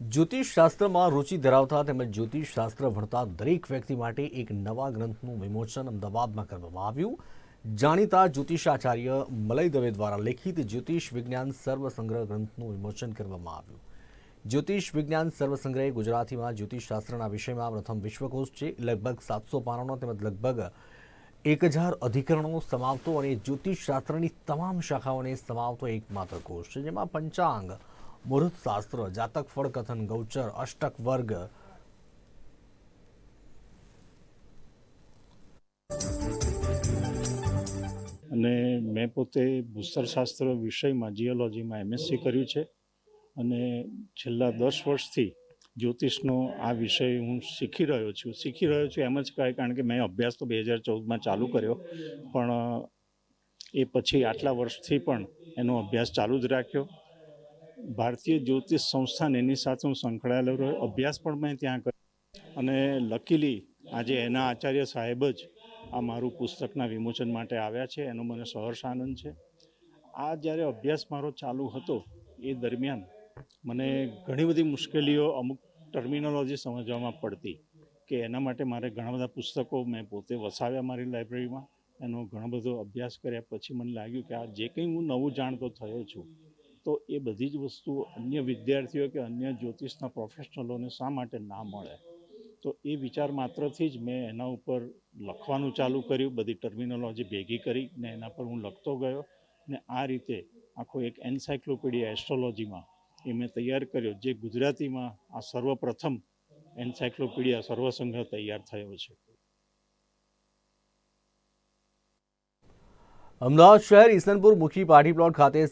જ્યોતિષ શાસ્ત્રમાં રુચિ ધરાવતા તેમજ જ્યોતિષ શાસ્ત્ર ભણતા દરેક વ્યક્તિ માટે એક નવા ગ્રંથનું વિમોચન અમદાવાદમાં કરવામાં આવ્યું. જાણીતા જ્યોતિષાચાર્ય મલય દવે દ્વારા લેખિત જ્યોતિષ વિજ્ઞાન સર્વસંગ્રહ ગ્રંથનું વિમોચન કરવામાં આવ્યું. જ્યોતિષ વિજ્ઞાન સર્વસંગ્રહ ગુજરાતીમાં જ્યોતિષ શાસ્ત્રના વિષયમાં પ્રથમ વિશ્વકોશ છે. લગભગ સાતસો પાનાનો તેમજ લગભગ એક હજાર અધિકરણો સમાવતો અને જ્યોતિષ શાસ્ત્રની તમામ શાખાઓને સમાવતો એકમાત્ર કોષ છે, જેમાં પંચાંગ મુહૂર્ત શાસ્ત્ર જાતક ફળ કથન, ગૌચર, અષ્ટક વર્ગ. અને મેં પોતે ભૂસ્તરશાસ્ત્ર વિષયમાં જીઓલોજીમાં એમએસસી કર્યું છે. અને છેલ્લા દસ વર્ષથી જ્યોતિષનો આ વિષય હું શીખી રહ્યો છું. શીખી રહ્યો છું એમ જ કહે, કારણ કે મેં અભ્યાસ તો બે હજાર ચૌદમાં ચાલુ કર્યો. પણ એ પછી આટલા વર્ષથી પણ એનો અભ્યાસ ચાલુ જ રાખ્યો. ભારતીય જ્યોતિષ સંસ્થાન એની સાથે હું સંકળાયેલો રહ્યો. અભ્યાસ પણ મેં ત્યાં કર્યો. અને લકીલી આજે એના આચાર્ય સાહેબ જ આ મારું પુસ્તકના વિમોચન માટે આવ્યા છે. એનો મને સહર્ષ આનંદ છે. આ જ્યારે અભ્યાસ મારો ચાલુ હતો, એ દરમિયાન મને ઘણી બધી મુશ્કેલીઓ અમુક ટર્મિનોલોજી સમજવામાં પડતી કે એના માટે મારે ઘણા બધા પુસ્તકો મેં પોતે વસાવ્યા મારી લાઇબ્રેરીમાં એનો ઘણો બધો અભ્યાસ કર્યા. પછી મને લાગ્યું કે આ જે કંઈ હું નવું જાણતો થયો છું તો એ બધી જ વસ્તુઓ અન્ય વિદ્યાર્થીઓ કે અન્ય જ્યોતિષના પ્રોફેશનલોને શા માટે ના મળે? તો એ વિચાર માત્રથી જ મેં એના ઉપર લખવાનું ચાલુ કર્યું, બધી ટર્મિનોલોજી ભેગી કરી ને એના પર હું લખતો ગયો ને આ રીતે આખો એક એન્સાયક્લોપીડિયા એસ્ટ્રોલોજીમાં એ મેં તૈયાર કર્યો, જે ગુજરાતીમાં આ સર્વપ્રથમ એન્સાયક્લોપીડિયા સર્વસંગ્રહ તૈયાર થયો છે. અમદાવાદ શહેર ઈસનપુર મુખી પાર્ટી પ્લોટ ખાતે